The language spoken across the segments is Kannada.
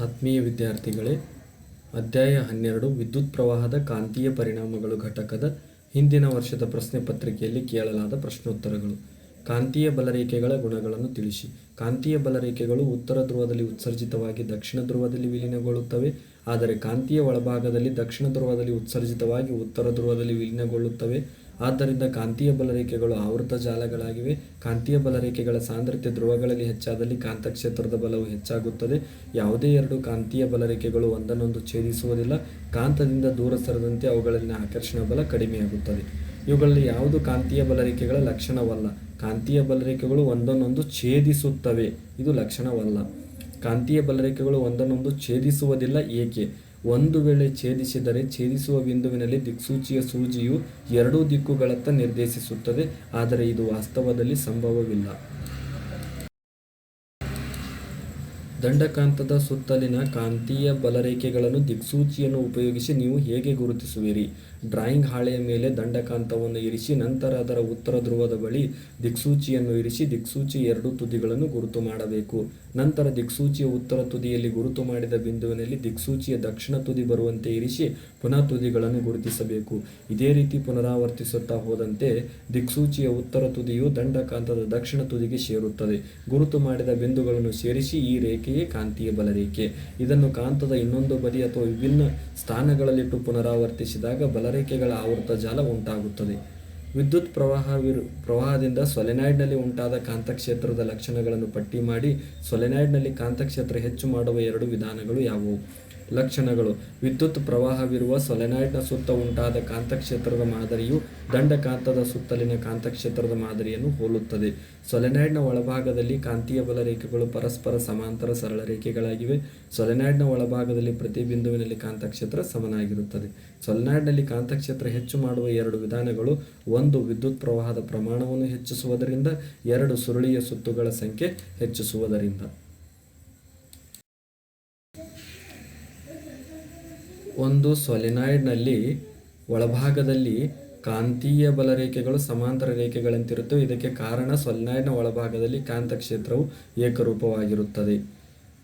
ಆತ್ಮೀಯ ವಿದ್ಯಾರ್ಥಿಗಳೇ, ಅಧ್ಯಾಯ ಹನ್ನೆರಡು, ವಿದ್ಯುತ್ ಪ್ರವಾಹದ ಕಾಂತೀಯ ಪರಿಣಾಮಗಳು ಘಟಕದ ಹಿಂದಿನ ವರ್ಷದ ಪ್ರಶ್ನೆ ಪತ್ರಿಕೆಯಲ್ಲಿ ಕೇಳಲಾದ ಪ್ರಶ್ನೋತ್ತರಗಳು. ಕಾಂತೀಯ ಬಲರೇಖೆಗಳ ಗುಣಗಳನ್ನು ತಿಳಿಸಿ. ಕಾಂತೀಯ ಬಲರೇಖೆಗಳು ಉತ್ತರ ಧ್ರುವದಲ್ಲಿ ಉತ್ಸರ್ಜಿತವಾಗಿ ದಕ್ಷಿಣ ಧ್ರುವದಲ್ಲಿ ವಿಲೀನಗೊಳ್ಳುತ್ತವೆ, ಆದರೆ ಕಾಂತೀಯ ಒಳಭಾಗದಲ್ಲಿ ದಕ್ಷಿಣ ಧ್ರುವದಲ್ಲಿ ಉತ್ಸರ್ಜಿತವಾಗಿ ಉತ್ತರ ಧ್ರುವದಲ್ಲಿ ವಿಲೀನಗೊಳ್ಳುತ್ತವೆ. ಆದ್ದರಿಂದ ಕಾಂತೀಯ ಬಲರೇಖೆಗಳು ಆವೃತ ಜಾಲಗಳಾಗಿವೆ. ಕಾಂತೀಯ ಬಲರೇಖೆಗಳ ಸಾಂದ್ರತೆ ಧ್ರುವಗಳಲ್ಲಿ ಹೆಚ್ಚಾದಲ್ಲಿ ಕಾಂತಕ್ಷೇತ್ರದ ಬಲವು ಹೆಚ್ಚಾಗುತ್ತದೆ. ಯಾವುದೇ ಎರಡು ಕಾಂತೀಯ ಬಲರೇಖೆಗಳು ಒಂದನ್ನೊಂದು ಛೇದಿಸುವುದಿಲ್ಲ. ಕಾಂತದಿಂದ ದೂರ ಸರದಂತೆ ಅವುಗಳಲ್ಲಿನ ಆಕರ್ಷಣ ಬಲ ಕಡಿಮೆಯಾಗುತ್ತದೆ. ಇವುಗಳಲ್ಲಿ ಯಾವುದು ಕಾಂತೀಯ ಬಲರೇಖೆಗಳ ಲಕ್ಷಣವಲ್ಲ? ಕಾಂತೀಯ ಬಲರೇಖೆಗಳು ಒಂದನ್ನೊಂದು ಛೇದಿಸುತ್ತವೆ. ಇದು ಲಕ್ಷಣವಲ್ಲ. ಕಾಂತೀಯ ಬಲರೇಖೆಗಳು ಒಂದನ್ನೊಂದು ಛೇದಿಸುವುದಿಲ್ಲ. ಏಕೆ? ಒಂದು ವೇಳೆ ಛೇದಿಸಿದರೆ ಛೇದಿಸುವ ಬಿಂದುವಿನಲ್ಲಿ ದಿಕ್ಸೂಚಿಯ ಸೂಜಿಯು ಎರಡೂ ದಿಕ್ಕುಗಳತ್ತ ನಿರ್ದೇಶಿಸುತ್ತದೆ, ಆದರೆ ಇದು ವಾಸ್ತವದಲ್ಲಿ ಸಂಭವವಿಲ್ಲ. ದಂಡಕಾಂತದ ಸುತ್ತಲಿನ ಕಾಂತೀಯ ಬಲರೇಖೆಗಳನ್ನು ದಿಕ್ಸೂಚಿಯನ್ನು ಉಪಯೋಗಿಸಿ ನೀವು ಹೇಗೆ ಗುರುತಿಸುವಿರಿ? ಡ್ರಾಯಿಂಗ್ ಹಾಳೆಯ ಮೇಲೆ ದಂಡಕಾಂತವನ್ನು ಇರಿಸಿ, ನಂತರ ಅದರ ಉತ್ತರ ಧ್ರುವದ ಬಳಿ ದಿಕ್ಸೂಚಿಯನ್ನು ಇರಿಸಿ, ದಿಕ್ಸೂಚಿ ಎರಡು ತುದಿಗಳನ್ನು ಗುರುತು ಮಾಡಬೇಕು. ನಂತರ ದಿಕ್ಸೂಚಿಯ ಉತ್ತರ ತುದಿಯಲ್ಲಿ ಗುರುತು ಮಾಡಿದ ಬಿಂದುವಿನಲ್ಲಿ ದಿಕ್ಸೂಚಿಯ ದಕ್ಷಿಣ ತುದಿ ಬರುವಂತೆ ಇರಿಸಿ ಪುನಃ ತುದಿಗಳನ್ನು ಗುರುತಿಸಬೇಕು. ಇದೇ ರೀತಿ ಪುನರಾವರ್ತಿಸುತ್ತಾ ಹೋದಂತೆ ದಿಕ್ಸೂಚಿಯ ಉತ್ತರ ತುದಿಯು ದಂಡಕಾಂತದ ದಕ್ಷಿಣ ತುದಿಗೆ ಸೇರುತ್ತದೆ. ಗುರುತು ಮಾಡಿದ ಬಿಂದುಗಳನ್ನು ಸೇರಿಸಿ ಈ ರೇಖೆಯೇ ಕಾಂತೀಯ ಬಲರೇಖೆ. ಇದನ್ನು ಕಾಂತದ ಇನ್ನೊಂದು ಬದಿ ಅಥವಾ ವಿಭಿನ್ನ ಸ್ಥಾನಗಳಲ್ಲಿಟ್ಟು ಪುನರಾವರ್ತಿಸಿದಾಗ ಬಲರೇಖೆಗಳ ಆವೃತ ಜಾಲ ಉಂಟಾಗುತ್ತದೆ. ವಿದ್ಯುತ್ ಪ್ರವಾಹವಿರು ಪ್ರವಾಹದಿಂದ ಸೊಲೆನಾಯ್ಡ್ನಲ್ಲಿ ಉಂಟಾದ ಕಾಂತಕ್ಷೇತ್ರದ ಲಕ್ಷಣಗಳನ್ನು ಪಟ್ಟಿ ಮಾಡಿ ಸೊಲೆನಾಯ್ಡ್ನಲ್ಲಿ ಕಾಂತಕ್ಷೇತ್ರ ಹೆಚ್ಚು ಮಾಡುವ ಎರಡು ವಿಧಾನಗಳು ಯಾವುವು? ಲಕ್ಷಣಗಳು. ವಿದ್ಯುತ್ ಪ್ರವಾಹವಿರುವ ಸೊಲೆನಾಯ್ಡ್ನ ಸುತ್ತ ಉಂಟಾದ ಕಾಂತಕ್ಷೇತ್ರದ ಮಾದರಿಯು ದಂಡಕಾಂತದ ಸುತ್ತಲಿನ ಕಾಂತಕ್ಷೇತ್ರದ ಮಾದರಿಯನ್ನು ಹೋಲುತ್ತದೆ. ಸೊಲೆನಾಯ್ಡ್ನ ಒಳಭಾಗದಲ್ಲಿ ಕಾಂತೀಯ ಬಲ ರೇಖೆಗಳು ಪರಸ್ಪರ ಸಮಾಂತರ ಸರಳ ರೇಖೆಗಳಾಗಿವೆ. ಸೊಲೆನಾಯ್ಡ್ನ ಒಳಭಾಗದಲ್ಲಿ ಪ್ರತಿ ಬಿಂದುವಿನಲ್ಲಿ ಕಾಂತಕ್ಷೇತ್ರ ಸಮನಾಗಿರುತ್ತದೆ. ಸೊಲೆನಾಯ್ಡ್ನಲ್ಲಿ ಕಾಂತಕ್ಷೇತ್ರ ಹೆಚ್ಚು ಮಾಡುವ ಎರಡು ವಿಧಾನಗಳು, ಒಂದು ವಿದ್ಯುತ್ ಪ್ರವಾಹದ ಪ್ರಮಾಣವನ್ನು ಹೆಚ್ಚಿಸುವುದರಿಂದ, ಎರಡು ಸುರುಳಿಯ ಸುತ್ತುಗಳ ಸಂಖ್ಯೆ ಹೆಚ್ಚಿಸುವುದರಿಂದ. ಒಂದು ಸೊಲೆನಾಯ್ಡ್ನಲ್ಲಿ ಒಳಭಾಗದಲ್ಲಿ ಕಾಂತೀಯ ಬಲರೇಖೆಗಳು ಸಮಾಂತರ ರೇಖೆಗಳಂತಿರುತ್ತವೆ. ಇದಕ್ಕೆ ಕಾರಣ ಸೊಲೆನಾಯ್ಡ್ನ ಒಳಭಾಗದಲ್ಲಿ ಕಾಂತಕ್ಷೇತ್ರವು ಏಕರೂಪವಾಗಿರುತ್ತದೆ.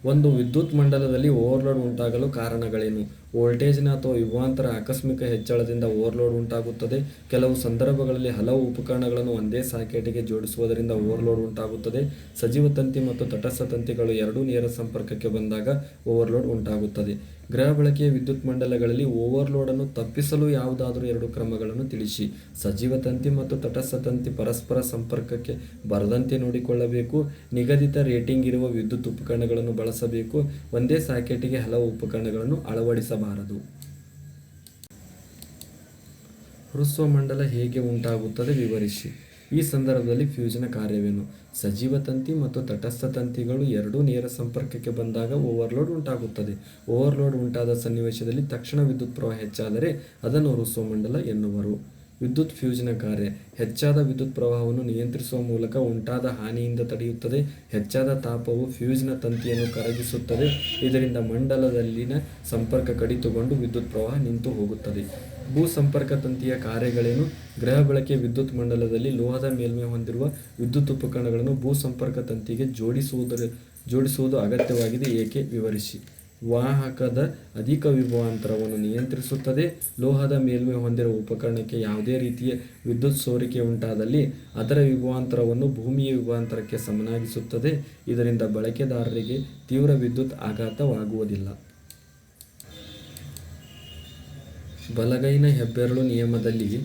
ಒಂದು ವಿದ್ಯುತ್ ಮಂಡಲದಲ್ಲಿ ಓವರ್ಲೋಡ್ ಉಂಟಾಗಲು ಕಾರಣಗಳೇನು? ವೋಲ್ಟೇಜ್ನ ಅಥವಾ ಯುಗಾಂತರ ಆಕಸ್ಮಿಕ ಹೆಚ್ಚಳದಿಂದ ಓವರ್ಲೋಡ್ ಉಂಟಾಗುತ್ತದೆ. ಕೆಲವು ಸಂದರ್ಭಗಳಲ್ಲಿ ಹಲವು ಉಪಕರಣಗಳನ್ನು ಒಂದೇ ಸಾಕೆಟಿಗೆ ಜೋಡಿಸುವುದರಿಂದ ಓವರ್ಲೋಡ್ ಉಂಟಾಗುತ್ತದೆ. ಸಜೀವ ತಂತಿ ಮತ್ತು ತಟಸ್ಥ ತಂತಿಗಳು ಎರಡೂ ನೇರ ಸಂಪರ್ಕಕ್ಕೆ ಬಂದಾಗ ಓವರ್ಲೋಡ್ ಉಂಟಾಗುತ್ತದೆ. ಗೃಹ ಬಳಕೆಯ ವಿದ್ಯುತ್ ಮಂಡಲಗಳಲ್ಲಿ ಓವರ್ಲೋಡನ್ನು ತಪ್ಪಿಸಲು ಯಾವುದಾದರೂ ಎರಡು ಕ್ರಮಗಳನ್ನು ತಿಳಿಸಿ. ಸಜೀವ ತಂತಿ ಮತ್ತು ತಟಸ್ಥ ತಂತಿ ಪರಸ್ಪರ ಸಂಪರ್ಕಕ್ಕೆ ಬರದಂತೆ ನೋಡಿಕೊಳ್ಳಬೇಕು. ನಿಗದಿತ ರೇಟಿಂಗ್ ಇರುವ ವಿದ್ಯುತ್ ಉಪಕರಣಗಳನ್ನು ಬಳಸಬೇಕು. ಒಂದೇ ಸಾಕೆಟಿಗೆ ಹಲವು ಉಪಕರಣಗಳನ್ನು ಅಳವಡಿಸಬಾರದು ಹೃಸ್ವ ಮಂಡಲ ಹೇಗೆ ಉಂಟಾಗುತ್ತದೆ ವಿವರಿಸಿ. ಈ ಸಂದರ್ಭದಲ್ಲಿ ಫ್ಯೂಜನ ಕಾರ್ಯವೇನು? ಸಜೀವ ತಂತಿ ಮತ್ತು ತಟಸ್ಥ ತಂತಿಗಳು ಎರಡೂ ನೇರ ಸಂಪರ್ಕಕ್ಕೆ ಬಂದಾಗ ಓವರ್ಲೋಡ್ ಉಂಟಾಗುತ್ತದೆ. ಓವರ್ಲೋಡ್ ಉಂಟಾದ ಸನ್ನಿವೇಶದಲ್ಲಿ ತಕ್ಷಣ ವಿದ್ಯುತ್ ಪ್ರವಾಹ ಹೆಚ್ಚಾದರೆ ಅದನ್ನು ಹೃಸ್ವ ಮಂಡಲ ಎನ್ನುವರು. ವಿದ್ಯುತ್ ಫ್ಯೂಸಿನ ಕಾರ್ಯ ಹೆಚ್ಚಾದ ವಿದ್ಯುತ್ ಪ್ರವಾಹವನ್ನು ನಿಯಂತ್ರಿಸುವ ಮೂಲಕ ಉಂಟಾದ ಹಾನಿಯಿಂದ ತಡೆಯುತ್ತದೆ. ಹೆಚ್ಚಾದ ತಾಪವು ಫ್ಯೂಸ್ನ ತಂತಿಯನ್ನು ಕರಗಿಸುತ್ತದೆ. ಇದರಿಂದ ಮಂಡಲದಲ್ಲಿನ ಸಂಪರ್ಕ ಕಡಿತಗೊಂಡು ವಿದ್ಯುತ್ ಪ್ರವಾಹ ನಿಂತು ಹೋಗುತ್ತದೆ. ಭೂ ಸಂಪರ್ಕ ತಂತಿಯ ಕಾರ್ಯಗಳೇನು? ಗೃಹ ಬಳಕೆ ವಿದ್ಯುತ್ ಮಂಡಲದಲ್ಲಿ ಲೋಹದ ಮೇಲ್ಮೈ ಹೊಂದಿರುವ ವಿದ್ಯುತ್ ಉಪಕರಣಗಳನ್ನು ಭೂ ಸಂಪರ್ಕ ತಂತಿಗೆ ಜೋಡಿಸುವುದರ ಜೋಡಿಸುವುದು ಅಗತ್ಯವಾಗಿದೆ. ಏಕೆ? ವಿವರಿಸಿ. ವಾಹಕದ ಅಧಿಕ ವಿಭವಾಂತರವನ್ನು ನಿಯಂತ್ರಿಸುತ್ತದೆ. ಲೋಹದ ಮೇಲ್ಮೈ ಹೊಂದಿರುವ ಉಪಕರಣಕ್ಕೆ ಯಾವುದೇ ರೀತಿಯ ವಿದ್ಯುತ್ ಸೋರಿಕೆ ಉಂಟಾದಲ್ಲಿ ಅದರ ವಿಭವಾಂತರವನ್ನು ಭೂಮಿಯ ವಿಭವಾಂತರಕ್ಕೆ ಸಮನಾಗಿಸುತ್ತದೆ. ಇದರಿಂದ ಬಳಕೆದಾರರಿಗೆ ತೀವ್ರ ವಿದ್ಯುತ್ ಆಘಾತವಾಗುವುದಿಲ್ಲ. ಬಲಗೈನ ಹೆಬ್ಬೆರಳು ನಿಯಮದಲ್ಲಿ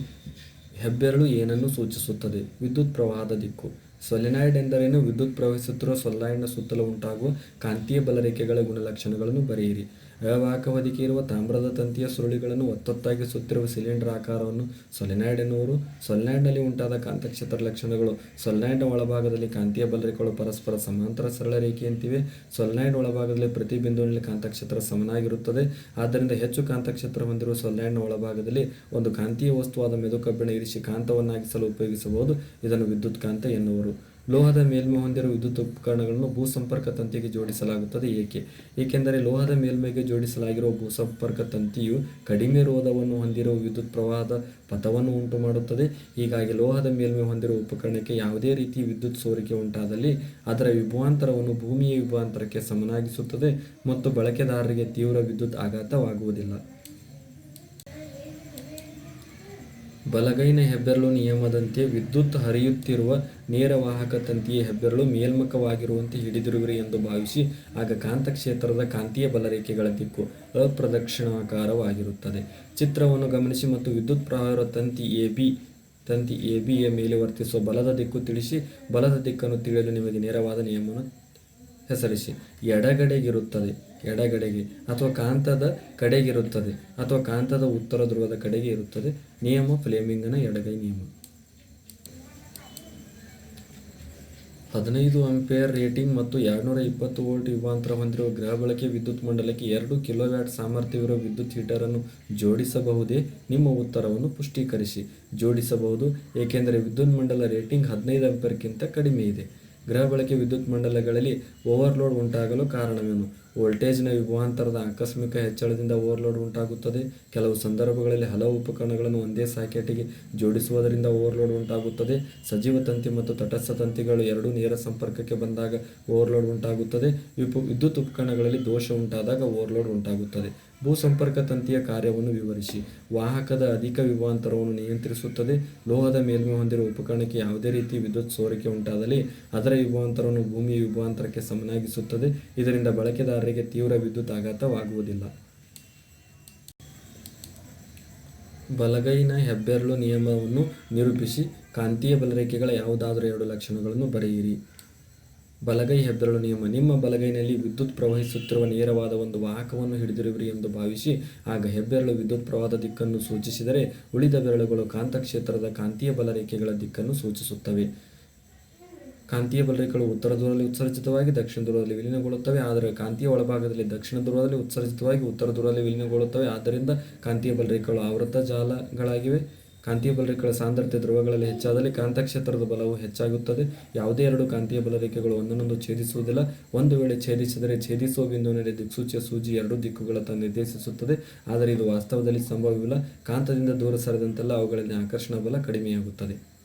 ಹೆಬ್ಬೆರಳು ಏನನ್ನು ಸೂಚಿಸುತ್ತದೆ? ವಿದ್ಯುತ್ ಪ್ರವಾಹದ ದಿಕ್ಕು. ಸೊಲೆನಾಯ್ಡ್ ಎಂದರೇನು? ವಿದ್ಯುತ್ ಪ್ರವಹಿಸುತ್ತಿರುವ ಸೊಲೆನಾಯ್ಡ್ನ ಸುತ್ತಲೂ ಉಂಟಾಗುವ ಕಾಂತೀಯ ಬಲರೇಖೆಗಳ ಗುಣಲಕ್ಷಣಗಳನ್ನು ಬರೆಯಿರಿ. ಅವಾಹಕ ಹೊದಿಕೆ ಇರುವ ತಾಮ್ರದ ತಂತಿಯ ಸುರುಳಿಗಳನ್ನು ಒತ್ತೊತ್ತಾಗಿ ಸುತ್ತಿರುವ ಸಿಲಿಂಡರ್ ಆಕಾರವನ್ನು ಸೊಲೆನಾಯ್ಡ್ ಎನ್ನುವರು. ಸೊಲೆನಾಯ್ಡ್ನಲ್ಲಿ ಉಂಟಾದ ಕಾಂತಕ್ಷೇತ್ರ ಲಕ್ಷಣಗಳು ಸೊಲೆನಾಯ್ಡ್ನ ಒಳಭಾಗದಲ್ಲಿ ಕಾಂತೀಯ ಬಲರೇಖೆಗಳು ಪರಸ್ಪರ ಸಮಾಂತರ ಸರಳ ರೇಖೆಯಂತಿವೆ. ಸೊಲೆನಾಯ್ಡ್ ಒಳಭಾಗದಲ್ಲಿ ಪ್ರತಿ ಬಿಂದುವಿನಲ್ಲಿ ಕಾಂತಕ್ಷೇತ್ರ ಸಮನಾಗಿರುತ್ತದೆ. ಆದ್ದರಿಂದ ಹೆಚ್ಚು ಕಾಂತಕ್ಷೇತ್ರ ಹೊಂದಿರುವ ಸೊಲೆನಾಯ್ಡ್ನ ಒಳಭಾಗದಲ್ಲಿ ಒಂದು ಕಾಂತೀಯ ವಸ್ತುವಾದ ಮೆದುಕಬ್ಬಿಣ ಇರಿಸಿ ಕಾಂತವನ್ನಾಗಿಸಲು ಉಪಯೋಗಿಸಬಹುದು. ಇದನ್ನು ವಿದ್ಯುತ್ ಕಾಂತ ಎನ್ನುವರು. ಲೋಹದ ಮೇಲ್ಮೈ ಹೊಂದಿರುವ ವಿದ್ಯುತ್ ಉಪಕರಣಗಳನ್ನು ಭೂಸಂಪರ್ಕ ತಂತಿಗೆ ಜೋಡಿಸಲಾಗುತ್ತದೆ. ಏಕೆ? ಏಕೆಂದರೆ ಲೋಹದ ಮೇಲ್ಮೈಗೆ ಜೋಡಿಸಲಾಗಿರುವ ಭೂಸಂಪರ್ಕ ತಂತಿಯು ಕಡಿಮೆ ರೋಧವನ್ನು ಹೊಂದಿರುವ ವಿದ್ಯುತ್ ಪ್ರವಾಹದ ಪಥವನ್ನು ಉಂಟು ಮಾಡುತ್ತದೆ ಹೀಗಾಗಿ ಲೋಹದ ಮೇಲ್ಮೈ ಹೊಂದಿರುವ ಉಪಕರಣಕ್ಕೆ ಯಾವುದೇ ರೀತಿ ವಿದ್ಯುತ್ ಸೋರಿಕೆ ಉಂಟಾದಲ್ಲಿ ಅದರ ವಿಭವಾಂತರವನ್ನು ಭೂಮಿಯ ವಿಭವಾಂತರಕ್ಕೆ ಸಮನಾಗಿಸುತ್ತದೆ ಮತ್ತು ಬಳಕೆದಾರರಿಗೆ ತೀವ್ರ ವಿದ್ಯುತ್ ಆಘಾತವಾಗುವುದಿಲ್ಲ. ಬಲಗೈನ ಹೆಬ್ಬೆರಳು ನಿಯಮದಂತೆ ವಿದ್ಯುತ್ ಹರಿಯುತ್ತಿರುವ ನೇರ ವಾಹಕ ತಂತಿಯ ಹೆಬ್ಬೆರಳು ಮೇಲ್ಮುಖವಾಗಿರುವಂತೆ ಹಿಡಿದಿರುವಿರಿ ಎಂದು ಭಾವಿಸಿ ಆಗ ಕಾಂತಕ್ಷೇತ್ರದ ಕಾಂತೀಯ ಬಲರೇಖೆಗಳ ದಿಕ್ಕು ಅಪ್ರದಕ್ಷಿಣಾಕಾರವಾಗಿರುತ್ತದೆ. ಚಿತ್ರವನ್ನು ಗಮನಿಸಿ ಮತ್ತು ವಿದ್ಯುತ್ ಪ್ರಹಾರ ತಂತಿ ಎ ತಂತಿ ಎ ಬಿಯ ಮೇಲೆ ವರ್ತಿಸುವ ಬಲದ ದಿಕ್ಕು ತಿಳಿಸಿ, ಬಲದ ದಿಕ್ಕನ್ನು ತಿಳಿಯಲು ನಿಮಗೆ ನೇರವಾದ ನಿಯಮವನ್ನು ಹೆಸರಿಸಿ. ಎಡಗಡೆಗಿರುತ್ತದೆ. ಎಡಗಡೆಗೆ ಅಥವಾ ಕಾಂತದ ಕಡೆಗಿರುತ್ತದೆ ಅಥವಾ ಕಾಂತದ ಉತ್ತರ ಧ್ರುವದ ಕಡೆಗೆ ಇರುತ್ತದೆ. ನಿಯಮ, ಫ್ಲೇಮಿಂಗ್ನ ಎಡಗೈ ನಿಯಮ. ಹದಿನೈದು ಅಂಪೇರ್ ರೇಟಿಂಗ್ ಮತ್ತು ಎರಡುನೂರ ಇಪ್ಪತ್ತು ವೋಲ್ಟ್ ಯುವಾಂತರ ಹೊಂದಿರುವ ಗೃಹ ಬಳಕೆ ವಿದ್ಯುತ್ ಮಂಡಲಕ್ಕೆ ಎರಡು ಕಿಲೋವ್ಯಾಟ್ ಸಾಮರ್ಥ್ಯವಿರುವ ವಿದ್ಯುತ್ ಹೀಟರ್ ಅನ್ನು ಜೋಡಿಸಬಹುದೇ? ನಿಮ್ಮ ಉತ್ತರವನ್ನು ಪುಷ್ಟೀಕರಿಸಿ. ಜೋಡಿಸಬಹುದು, ಏಕೆಂದರೆ ವಿದ್ಯುತ್ ಮಂಡಲ ರೇಟಿಂಗ್ ಹದಿನೈದು ಅಂಪೇರ್ಗಿಂತ ಕಡಿಮೆ ಇದೆ. ಗೃಹ ಬಳಕೆ ವಿದ್ಯುತ್ ಮಂಡಲಗಳಲ್ಲಿ ಓವರ್ಲೋಡ್ ಉಂಟಾಗಲು ಕಾರಣವೇನು? ವೋಲ್ಟೇಜ್ನ ವಿಭವಾಂತರದ ಆಕಸ್ಮಿಕ ಹೆಚ್ಚಳದಿಂದ ಓವರ್ಲೋಡ್ ಉಂಟಾಗುತ್ತದೆ. ಕೆಲವು ಸಂದರ್ಭಗಳಲ್ಲಿ ಹಲವು ಉಪಕರಣಗಳನ್ನು ಒಂದೇ ಸಾಕೆಟಿಗೆ ಜೋಡಿಸುವುದರಿಂದ ಓವರ್ಲೋಡ್ ಉಂಟಾಗುತ್ತದೆ. ಸಜೀವ ತಂತಿ ಮತ್ತು ತಟಸ್ಥ ತಂತಿಗಳು ಎರಡೂ ನೇರ ಸಂಪರ್ಕಕ್ಕೆ ಬಂದಾಗ ಓವರ್ಲೋಡ್ ಉಂಟಾಗುತ್ತದೆ. ವಿದ್ಯುತ್ ಉಪಕರಣಗಳಲ್ಲಿ ದೋಷ ಉಂಟಾದಾಗ ಓವರ್ಲೋಡ್ ಉಂಟಾಗುತ್ತದೆ. ಭೂ ಸಂಪರ್ಕ ತಂತಿಯ ಕಾರ್ಯವನ್ನು ವಿವರಿಸಿ. ವಾಹಕದ ಅಧಿಕ ವಿಭವಾಂತರವನ್ನು ನಿಯಂತ್ರಿಸುತ್ತದೆ. ಲೋಹದ ಮೇಲ್ಮೆ ಹೊಂದಿರುವ ಉಪಕರಣಕ್ಕೆ ಯಾವುದೇ ರೀತಿ ವಿದ್ಯುತ್ ಸೋರಿಕೆ ಉಂಟಾದಲ್ಲಿ ಅದರ ವಿಭವಾಂತರವನ್ನು ಭೂಮಿಯ ವಿಭವಾಂತರಕ್ಕೆ ಸಮನಾಗಿಸುತ್ತದೆ. ಇದರಿಂದ ಬಳಕೆದಾರರಿಗೆ ತೀವ್ರ ವಿದ್ಯುತ್ ಆಘಾತವಾಗುವುದಿಲ್ಲ ಬಲಗೈನ ಹೆಬ್ಬೆರಳು ನಿಯಮವನ್ನು ನಿರೂಪಿಸಿ, ಕಾಂತೀಯ ಬಲರೇಖೆಗಳ ಯಾವುದಾದರೂ ಎರಡು ಲಕ್ಷಣಗಳನ್ನು ಬರೆಯಿರಿ. ಬಲಗೈ ಹೆಬ್ಬೆರಳು ನಿಯಮ. ನಿಮ್ಮ ಬಲಗೈನಲ್ಲಿ ವಿದ್ಯುತ್ ಪ್ರವಹಿಸುತ್ತಿರುವ ನೇರವಾದ ಒಂದು ವಾಹಕವನ್ನು ಹಿಡಿದಿರುವಿರಿ ಎಂದು ಭಾವಿಸಿ, ಆಗ ಹೆಬ್ಬೆರಳು ವಿದ್ಯುತ್ ಪ್ರವಾಹದ ದಿಕ್ಕನ್ನು ಸೂಚಿಸಿದರೆ ಉಳಿದ ಬೆರಳುಗಳು ಕಾಂತಕ್ಷೇತ್ರದ ಕಾಂತೀಯ ಬಲರೇಖೆಗಳ ದಿಕ್ಕನ್ನು ಸೂಚಿಸುತ್ತವೆ. ಕಾಂತೀಯ ವಲಯಗಳು ಉತ್ತರ ಧ್ರುವದಲ್ಲಿ ಉತ್ಸರ್ಜಿತವಾಗಿ ದಕ್ಷಿಣ ಧ್ರುವದಲ್ಲಿ ವಿಲೀನಗೊಳ್ಳುತ್ತವೆ, ಆದರೆ ಕಾಂತೀಯ ಒಳಭಾಗದಲ್ಲಿ ದಕ್ಷಿಣ ಧ್ರುವದಲ್ಲಿ ಉತ್ಸರ್ಜಿತವಾಗಿ ಉತ್ತರ ಧ್ರುವದಲ್ಲಿ ವಿಲೀನಗೊಳ್ಳುತ್ತವೆ. ಆದ್ದರಿಂದ ಕಾಂತೀಯ ಬಲರೇಖೆಗಳು ಆವೃತ ಜಾಲಗಳಾಗಿವೆ. ಕಾಂತೀಯ ಬಲರೇಖೆಗಳ ಸಾಂದ್ರತೆ ಧ್ರುವಗಳಲ್ಲಿ ಹೆಚ್ಚಾದಲ್ಲಿ ಕಾಂತಕ್ಷೇತ್ರದ ಬಲವು ಹೆಚ್ಚಾಗುತ್ತದೆ. ಯಾವುದೇ ಎರಡು ಕಾಂತೀಯ ಬಲರೇಖೆಗಳು ಒಂದನ್ನೊಂದು ಛೇದಿಸುವುದಿಲ್ಲ. ಒಂದು ವೇಳೆ ಛೇದಿಸಿದರೆ ಛೇದಿಸುವ ಬಿಂದುವಿನಲ್ಲಿ ದಿಕ್ಸೂಚಿಯ ಸೂಜಿ ಎರಡೂ ದಿಕ್ಕುಗಳತ್ತ ನಿರ್ದೇಶಿಸುತ್ತದೆ. ಆದರೆ ಇದು ವಾಸ್ತವದಲ್ಲಿ ಸಂಭವವಿಲ್ಲ. ಕಾಂತದಿಂದ ದೂರ ಸರಿದಂತೆಲ್ಲ ಅವುಗಳಲ್ಲಿ ಆಕರ್ಷಣ ಬಲ ಕಡಿಮೆಯಾಗುತ್ತದೆ.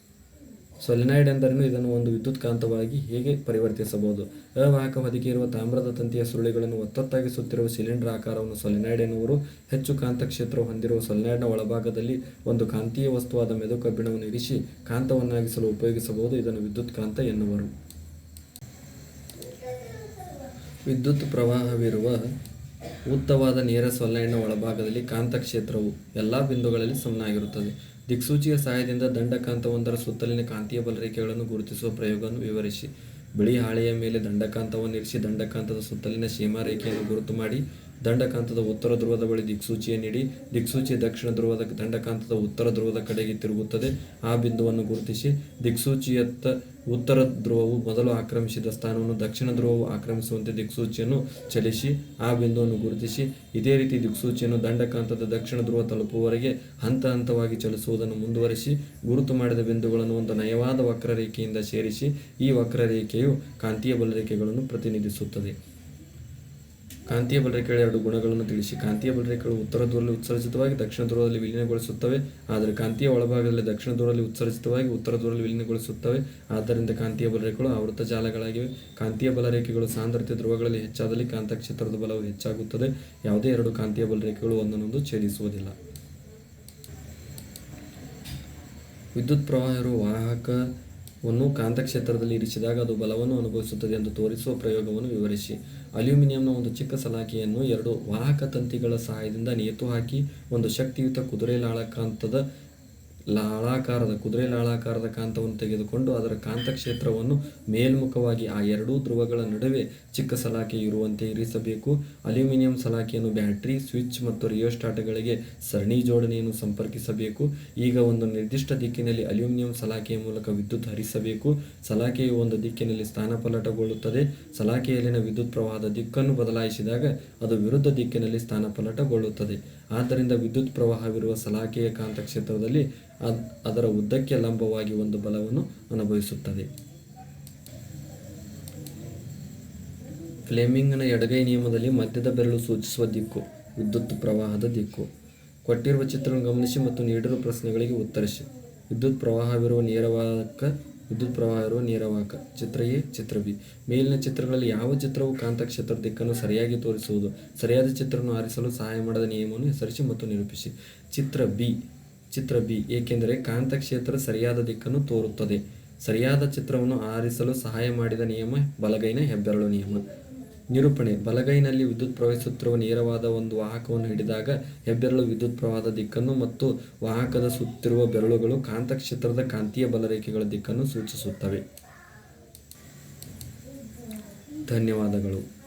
ಸೊಲೆನಾಯ್ಡ್ ಎಂದರೇನು? ಇದನ್ನು ಒಂದು ವಿದ್ಯುತ್ ಕಾಂತವಾಗಿ ಹೇಗೆ ಪರಿವರ್ತಿಸಬಹುದು? ಅವಾಹಕ ಹೊದಿಕೆ ಇರುವ ತಾಮ್ರದ ತಂತಿಯ ಸುರುಳಿಗಳನ್ನು ಒತ್ತೊತ್ತಾಗಿ ಸುತ್ತಿರುವ ಸಿಲಿಂಡರ್ ಆಕಾರವನ್ನು ಸೊಲೆನಾಯ್ಡ್ ಎನ್ನುವರು. ಹೆಚ್ಚು ಕಾಂತಕ್ಷೇತ್ರ ಹೊಂದಿರುವ ಸೊಲೆನಾಯ್ಡ್ನ ಒಳಭಾಗದಲ್ಲಿ ಒಂದು ಕಾಂತೀಯ ವಸ್ತುವಾದ ಮೆದು ಕಬ್ಬಿಣವನ್ನು ಇರಿಸಿ ಕಾಂತವನ್ನಾಗಿಸಲು ಉಪಯೋಗಿಸಬಹುದು. ಇದನ್ನು ವಿದ್ಯುತ್ ಕಾಂತ ಎನ್ನುವರು. ವಿದ್ಯುತ್ ಪ್ರವಾಹವಿರುವ ಉದ್ದವಾದ ನೇರ ಸೊಲೆನಾಯ್ಡ್ನ ಒಳಭಾಗದಲ್ಲಿ ಕಾಂತಕ್ಷೇತ್ರವು ಎಲ್ಲ ಬಿಂದುಗಳಲ್ಲಿ ಸಮನಾಗಿರುತ್ತದೆ. ದಿಕ್ಸೂಚಿಯ ಸಹಾಯದಿಂದ ದಂಡಕಾಂತವೊಂದರ ಸುತ್ತಲಿನ ಕಾಂತೀಯ ಬಲರೇಖೆಗಳನ್ನು ಗುರುತಿಸುವ ಪ್ರಯೋಗವನ್ನು ವಿವರಿಸಿ. ಬಿಳಿ ಹಾಳೆಯ ಮೇಲೆ ದಂಡಕಾಂತವನ್ನು ಇರಿಸಿ ದಂಡಕಾಂತದ ಸುತ್ತಲಿನ ಸೀಮಾರೇಖೆಯನ್ನು ಗುರುತು ಮಾಡಿ ದಂಡಕಾಂತದ ಉತ್ತರ ಧ್ರುವದ ಬಳಿ ದಿಕ್ಸೂಚಿಯ ನೀಡಿ ದಿಕ್ಸೂಚಿ ದಕ್ಷಿಣ ಧ್ರುವದ ದಂಡಕಾಂತದ ಉತ್ತರ ಧ್ರುವದ ಕಡೆಗೆ ತಿರುಗುತ್ತದೆ. ಆ ಬಿಂದುವನ್ನು ಗುರುತಿಸಿ, ದಿಕ್ಸೂಚಿಯತ್ತ ಉತ್ತರ ಧ್ರುವವು ಮೊದಲು ಆಕ್ರಮಿಸಿದ ಸ್ಥಾನವನ್ನು ದಕ್ಷಿಣ ಧ್ರುವವು ಆಕ್ರಮಿಸುವಂತೆ ದಿಕ್ಸೂಚಿಯನ್ನು ಚಲಿಸಿ, ಆ ಬಿಂದುವನ್ನು ಗುರುತಿಸಿ, ಇದೇ ರೀತಿ ದಿಕ್ಸೂಚಿಯನ್ನು ದಂಡಕಾಂತದ ದಕ್ಷಿಣ ಧ್ರುವ ತಲುಪುವವರೆಗೆ ಹಂತ ಹಂತವಾಗಿ ಚಲಿಸುವುದನ್ನು ಮುಂದುವರಿಸಿ, ಗುರುತು ಮಾಡಿದ ಬಿಂದುಗಳನ್ನು ಒಂದು ನಯವಾದ ವಕ್ರರೇಖೆಯಿಂದ ಸೇರಿಸಿ, ಈ ವಕ್ರರೇಖೆಯು ಕಾಂತೀಯ ಬಲರೇಖೆಗಳನ್ನು ಪ್ರತಿನಿಧಿಸುತ್ತದೆ. ಕಾಂತೀಯ ಬಲರೇಖೆಗಳ ಎರಡು ಗುಣಗಳನ್ನು ತಿಳಿಸಿ. ಕಾಂತೀಯ ಬಲರೇಖೆಗಳು ಉತ್ತರ ದೂರದಲ್ಲಿ ಉತ್ಸರ್ಜಿತವಾಗಿ ದಕ್ಷಿಣ ದೂರದಲ್ಲಿ ವಿಲೀನಗೊಳಿಸುತ್ತವೆ. ಆದರೆ ಕಾಂತೀಯ ಒಳಭಾಗದಲ್ಲಿ ದಕ್ಷಿಣ ದೂರದಲ್ಲಿ ಉತ್ಸರ್ಜಿತವಾಗಿ ಉತ್ತರ ದೂರದಲ್ಲಿ ವಿಲೀನಗೊಳಿಸುತ್ತವೆ. ಆದ್ದರಿಂದ ಕಾಂತೀಯ ಬಲರೇಖೆಗಳು ಆವೃತ ಜಾಲಗಳಾಗಿವೆ. ಕಾಂತೀಯ ಬಲರೇಖೆಗಳು ಸಾಂದ್ರತೆ ಧ್ರುವಗಳಲ್ಲಿ ಹೆಚ್ಚಾದಲ್ಲಿ ಕಾಂತಕ್ಷೇತ್ರದ ಬಲವು ಹೆಚ್ಚಾಗುತ್ತದೆ. ಯಾವುದೇ ಎರಡು ಕಾಂತೀಯ ಬಲರೇಖೆಗಳು ಒಂದನ್ನೊಂದು ಛೇದಿಸುವುದಿಲ್ಲ. ವಿದ್ಯುತ್ ಪ್ರವಾಹರು ಇರುವ ವಾಹಕವನ್ನು ಕಾಂತಕ್ಷೇತ್ರದಲ್ಲಿ ಇರಿಸಿದಾಗ ಅದು ಬಲವನ್ನು ಅನುಭವಿಸುತ್ತದೆ ಎಂದು ತೋರಿಸುವ ಪ್ರಯೋಗವನ್ನು ವಿವರಿಸಿ. ಅಲ್ಯೂಮಿನಿಯಂನ ಒಂದು ಚಿಕ್ಕ ಸಲಾಕೆಯನ್ನು ಎರಡು ವಾಹಕ ತಂತಿಗಳ ಸಹಾಯದಿಂದ ನೇತು ಹಾಕಿ ಒಂದು ಶಕ್ತಿಯುತ ಕುದುರೆ ಲಾಳಕಾಂತದ ಲಾಳಾಕಾರದ, ಕುದುರೆ ಲಾಳಾಕಾರದ ಕಾಂತವನ್ನು ತೆಗೆದುಕೊಂಡು ಅದರ ಕಾಂತಕ್ಷೇತ್ರವನ್ನು ಮೇಲ್ಮುಖವಾಗಿ ಆ ಎರಡೂ ಧ್ರುವಗಳ ನಡುವೆ ಚಿಕ್ಕ ಸಲಾಕೆ ಇರುವಂತೆ ಇರಿಸಬೇಕು. ಅಲ್ಯೂಮಿನಿಯಂ ಸಲಾಕೆಯನ್ನು ಬ್ಯಾಟರಿ, ಸ್ವಿಚ್ ಮತ್ತು ರಿಯೋಸ್ಟಾಟ್ಗಳಿಗೆ ಸರಣಿ ಜೋಡಣೆಯನ್ನು ಸಂಪರ್ಕಿಸಬೇಕು. ಈಗ ಒಂದು ನಿರ್ದಿಷ್ಟ ದಿಕ್ಕಿನಲ್ಲಿ ಅಲ್ಯೂಮಿನಿಯಂ ಸಲಾಕೆಯ ಮೂಲಕ ವಿದ್ಯುತ್ ಹರಿಸಬೇಕು. ಸಲಾಕೆಯು ಒಂದು ದಿಕ್ಕಿನಲ್ಲಿ ಸ್ಥಾನಪಲ್ಲಟಗೊಳ್ಳುತ್ತದೆ. ಸಲಾಕೆಯಲ್ಲಿನ ವಿದ್ಯುತ್ ಪ್ರವಾಹದ ದಿಕ್ಕನ್ನು ಬದಲಾಯಿಸಿದಾಗ ಅದು ವಿರುದ್ಧ ದಿಕ್ಕಿನಲ್ಲಿ ಸ್ಥಾನಪಲ್ಲಟಗೊಳ್ಳುತ್ತದೆ. ಆದ್ದರಿಂದ ವಿದ್ಯುತ್ ಪ್ರವಾಹವಿರುವ ಸಲಾಕೆಯ ಕಾಂತಕ್ಷೇತ್ರದಲ್ಲಿ ಅದರ ಉದ್ದಕ್ಕೆ ಲಂಬವಾಗಿ ಒಂದು ಬಲವನ್ನು ಅನುಭವಿಸುತ್ತದೆ. ಫ್ಲೇಮಿಂಗ್ನ ಎಡಗೈ ನಿಯಮದಲ್ಲಿ ಮಧ್ಯದ ಬೆರಳು ಸೂಚಿಸುವ ದಿಕ್ಕು, ವಿದ್ಯುತ್ ಪ್ರವಾಹದ ದಿಕ್ಕು. ಕೊಟ್ಟಿರುವ ಚಿತ್ರವನ್ನು ಗಮನಿಸಿ ಮತ್ತು ನೀಡಿರುವ ಪ್ರಶ್ನೆಗಳಿಗೆ ಉತ್ತರಿಸಿ. ವಿದ್ಯುತ್ ಪ್ರವಾಹವಿರುವ ನೇರವಾಹಕ, ವಿದ್ಯುತ್ ಪ್ರವಾಹ ಪ್ರವಾಹವಿರುವ ನೇರವಾಹಕ, ಚಿತ್ರ ಎ, ಚಿತ್ರ ಬಿ. ಮೇಲಿನ ಚಿತ್ರಗಳಲ್ಲಿ ಯಾವ ಚಿತ್ರವು ಕಾಂತಕ್ಷೇತ್ರ ದಿಕ್ಕನ್ನು ಸರಿಯಾಗಿ ತೋರಿಸುವುದು? ಸರಿಯಾದ ಚಿತ್ರವನ್ನು ಆರಿಸಲು ಸಹಾಯ ಮಾಡದ ನಿಯಮವನ್ನು ಹೆಸರಿಸಿ ಮತ್ತು ನಿರೂಪಿಸಿ. ಚಿತ್ರ ಬಿ. ಚಿತ್ರ ಬಿ. ಏಕೆಂದರೆ ಕಾಂತಕ್ಷೇತ್ರ ಸರಿಯಾದ ದಿಕ್ಕನ್ನು ತೋರುತ್ತದೆ. ಸರಿಯಾದ ಚಿತ್ರವನ್ನು ಆರಿಸಲು ಸಹಾಯ ಮಾಡಿದ ನಿಯಮ ಬಲಗೈನ ಹೆಬ್ಬೆರಳು ನಿಯಮ. ನಿರೂಪಣೆ. ಬಲಗೈನಲ್ಲಿ ವಿದ್ಯುತ್ ಪ್ರವಹಿಸುತ್ತಿರುವ ನೇರವಾದ ಒಂದು ವಾಹಕವನ್ನು ಹಿಡಿದಾಗ ಹೆಬ್ಬೆರಳು ವಿದ್ಯುತ್ ಪ್ರವಾಹದ ದಿಕ್ಕನ್ನು ಮತ್ತು ವಾಹಕದ ಸುತ್ತಿರುವ ಬೆರಳುಗಳು ಕಾಂತಕ್ಷೇತ್ರದ ಕಾಂತೀಯ ಬಲರೇಖೆಗಳ ದಿಕ್ಕನ್ನು ಸೂಚಿಸುತ್ತವೆ. ಧನ್ಯವಾದಗಳು.